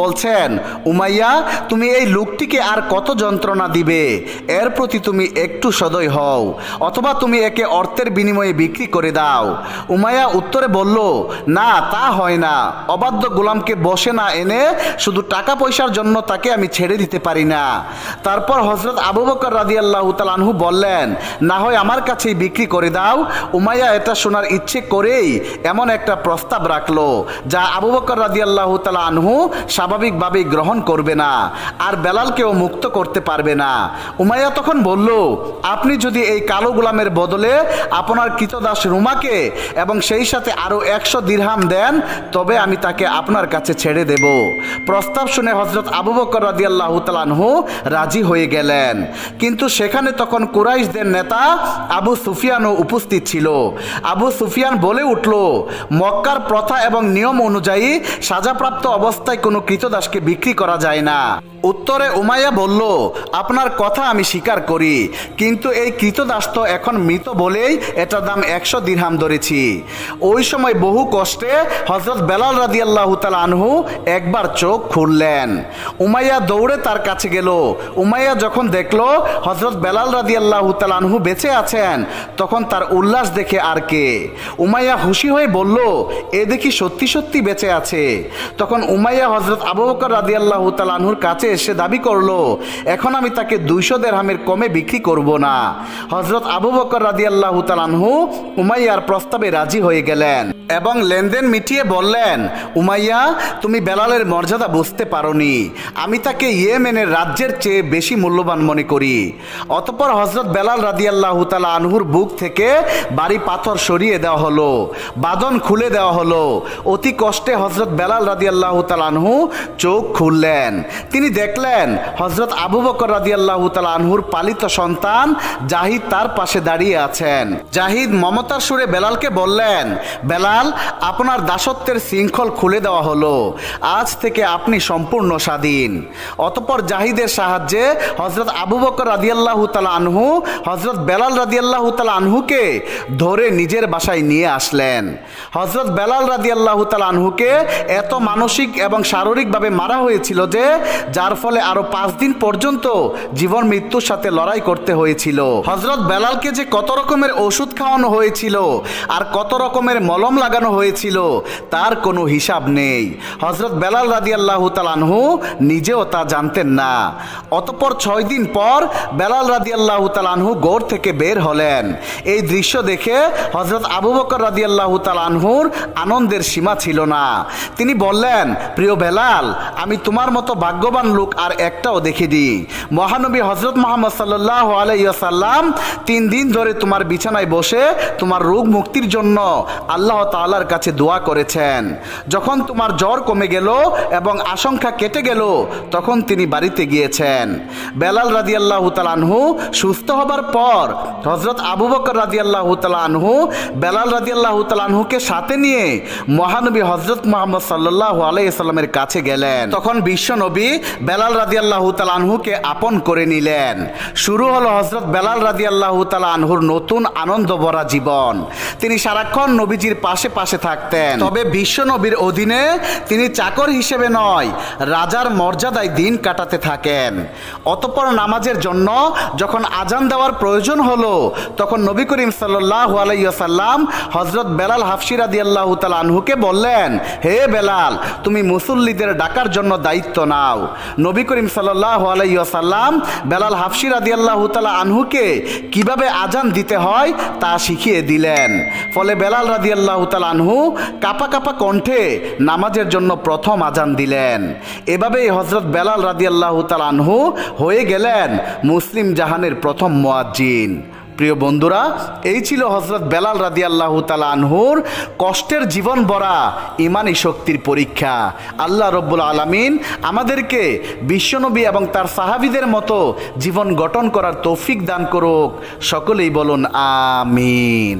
বলছেন, উমাইয়া, তুমি এই লোকটিকে আর কত যন্ত্রণা দিবে? এর প্রতি তুমি একটু সদয় হও, অথবা তুমি একে অর্থের বিনিময়ে বিক্রি করে দাও। উমাইয়া উত্তরে বলল, না, তা হয় না। অবাধ্য গোলামকে বসে না এনে শুধু টাকা পয়সার জন্য তাকে আমি ছেড়ে দিতে পারি না। তারপর হজরত আবু বকর রাদি আল্লাহ তালানহু বললেন, না হয় আমার কাছেই বিক্রি করে দাও। উমাইয়া এটা শোনার ইচ্ছে করেই এমন একটা প্রস্তাব রাখল, যা আবু বকর রাদি আল্লাহ তালা আনহু স্বাভাবিকভাবেই গ্রহণ করবে না, আর বেলালকেও মুক্ত করতে পারবে না। উমাইয়া তখন বলল, আপনি যদি এই কালো গোলামের বদলে আপনার কৃতদাস রুমাকে এবং সেই সাথে আরও একশো দিরহাম দেন, তবে আমি তাকে আপনার কাছে ছেড়ে দেব। প্রস্তাব শুনে হজরত আবু বকর রাদি আল্লাহ তালানহু রাজি হয়ে গেলেন। কিন্তু সেখানে তখন কুরাইশদের নেতা আবু সুফিয়ানও উপস্থিত ছিল। আবু সুফিয়ান বলে উঠল, মক্কার প্রথা এবং নিয়ম অনুযায়ী সাজাপ্রাপ্ত অবস্থায় কোনো কৃতদাসকে বিক্রি করা যায় না। উত্তরে উমাইয়া বলল, আপনার কথা আমি স্বীকার করি, কিন্তু এই কৃতদাস তো এখন মৃত বলেই এটার দাম একশো দিরহাম ধরেছি। ওই সময় বহু কষ্টে হজরত বেলাল রাদি আল্লাহ আনহু একবার চোখ খুললেন। উমাইয়া দৌড়ে তার কাছে গেল। উমাইয়া যখন দেখল হজরত বেলাল রাদি আল্লাহ আনহু বেঁচে আছেন, তখন তার উল্লাস দেখে আর কে? উমাইয়া খুশি হয়ে বলল, এ দেখি সত্যি সত্যি বেঁচে আছে। তখন উমাইয়া হজরত আবু বকর রাদি আল্লাহ আনহুর কাছে এসে দাবি করল, এখন আমি তাকে দুইশো দেড়হামের কমে বিক্রি করব না। হজরত আবু বকর রাদি আল্লাহ আনহু উমাইয়ার প্রস্তাবে রাজি হয়ে গেলেন এবং লেনদেন মিটিয়ে বললেন, উমাইয়া, তুমি বেলালের মর্যাদা বুঝতে পারোনি। আমি তাকে ইয়েমেনের রাজ্যের চেয়ে বেশি মূল্যবান মনে করি। অতপর হজরত বেলাল রাদি আল্লাহ তালা আনহুর বুক থেকে বাড়ি পাথর সরিয়ে দেওয়া হলো বাদন খুলে দেওয়া হলো। অতি কষ্টে হজরত বেলাল রাদি আল্লাহ আনহু চোখ খুললেন। তিনি দেখলেন হজরত আবু বকর রাদি আল্লাহ আনহুর পালিত সন্তান জাহিদ তার পাশে দাঁড়িয়ে আছেন। জাহিদ মমতার সুরে বেলালকে বললেন, বেলাল, আপনার দাসত্বের শৃঙ্খল খুলে দেওয়া হলো। আজ থেকে আপনি সম্পূর্ণ স্বাধীন। অতপর জাহিদের সাহায্যে হজরত আবু বকর রাদিয়াল্লাহু তালা আনহু হজরত বেলাল রাদিয়াল্লাহু তালা আনহুকে ধরে নিজের বাসায় নিয়ে আসলেন। হজরত বেলাল রাদিয়াল্লাহু তালা আনহুকে এত মানসিক এবং শারীরিকভাবে মারা হয়েছিল যে যার ফলে আরও পাঁচ দিন পর্যন্ত জীবন মৃত্যুর সাথে লড়াই করতে হয়েছিল। হজরত বেলালকে যে কত রকমের ওষুধ খাওয়ানো হয়েছিল আর কত রকমের মলম লাগানো হয়েছিল, তার কোনো হিসাব নেই। হজরত বেলাল রাদি আল্লাহ তালানহু নিজেও তা জানতেন না। অতপর ছয় দিন পর বেলাল রাদি আল্লাহ তালানহু গৌর থেকে বের হলেন। এই দৃশ্য দেখে হজরত আবু বকর রাদি আল্লাহ তালানহুর আনন্দের সীমা ছিল না। তিনি বললেন, প্রিয় বেলাল আমি তোমার মতো ভাগ্যবান লোক আর একটাও দেখে দিই। মহানবী হজরত মোহাম্মদ সাল্লাহ আলাইসাল্লাম তিন দিন ধরে তোমার বিছানায় বসে তোমার রোগ মুক্তির জন্য আল্লাহ তাআলার কাছে দোয়া করেছেন। যখন তোমার জ্বর কমে গেল এবং আশঙ্কা কেটে গেল, তখন তিনি বাড়িতে গিয়েছেন। বেলাল রাদি আল্লাহ আনহু সুস্থ হবার পর হজরত আবু বকর রাদি আল্লাহ আনহু বেলাল রাদি আল্লাহ আনহুকে সাথে নিয়ে মহানবী হজরত মোহাম্মদ সাল্লাহ আলাইসাল্লামের কাছে গেলেন। তখন বিশ্ব নবী বেলাল রাদি আল্লাহ আনহুকে আপন করে নিলেন। শুরু হলো হজরত বেলাল রাদি আল্লাহ আনহুর নতুন আনন্দ ভরা জীবন। তিনি সারাক্ষণ নবীজির পাশে পাশে থাকতেন। তবে বিশ্ব নবীর অধীনে তিনি চাকর হিসেবে নয়, রাজার মর্যাদায় দিন কাটাতে থাকেন। অতপর নামাজের জন্য যখন আজান দেওয়ার প্রয়োজন হলো, তখন নবী করিম সাল্লাহ আলাইসাল্লাম হজরত বেলাল হাফসিরা দিয়াল্লাহ আনহুকে বললেন, হে বেলাল, তুমি মুসল্লিদের ডাকার জন্য দায়িত্ব নাও। নবী করিম সাল্লাহ আলাইসাল্লাম বেলাল হাফসিরা দিয়াল্লাহ আনহুকে কীভাবে আজান দিতে হয় তা শিখিয়ে দিলেন। ফলে বেলাল রাদি আল্লাহ আনহু কাপা কাপা কণ্ঠে নামাজের জন্য প্রথম আজান দিলেন। এভাবেই হজরত বেলাল রাদি আল্লাহ আনহু হয়ে গেলেন মুসলিম জাহানের প্রথম মোয়াজ্জিন। প্রিয় বন্ধুরা, এই ছিল হজরত বেলাল রাদি আল্লাহ তালা আনহুর কষ্টের জীবন বরা ইমানি শক্তির পরীক্ষা। আল্লাহ রব্বুল আলমিন আমাদেরকে বিশ্বনবী এবং তার সাহাবিদের মতো জীবন গঠন করার তৌফিক দান করুক। সকলেই বলুন, আমিন।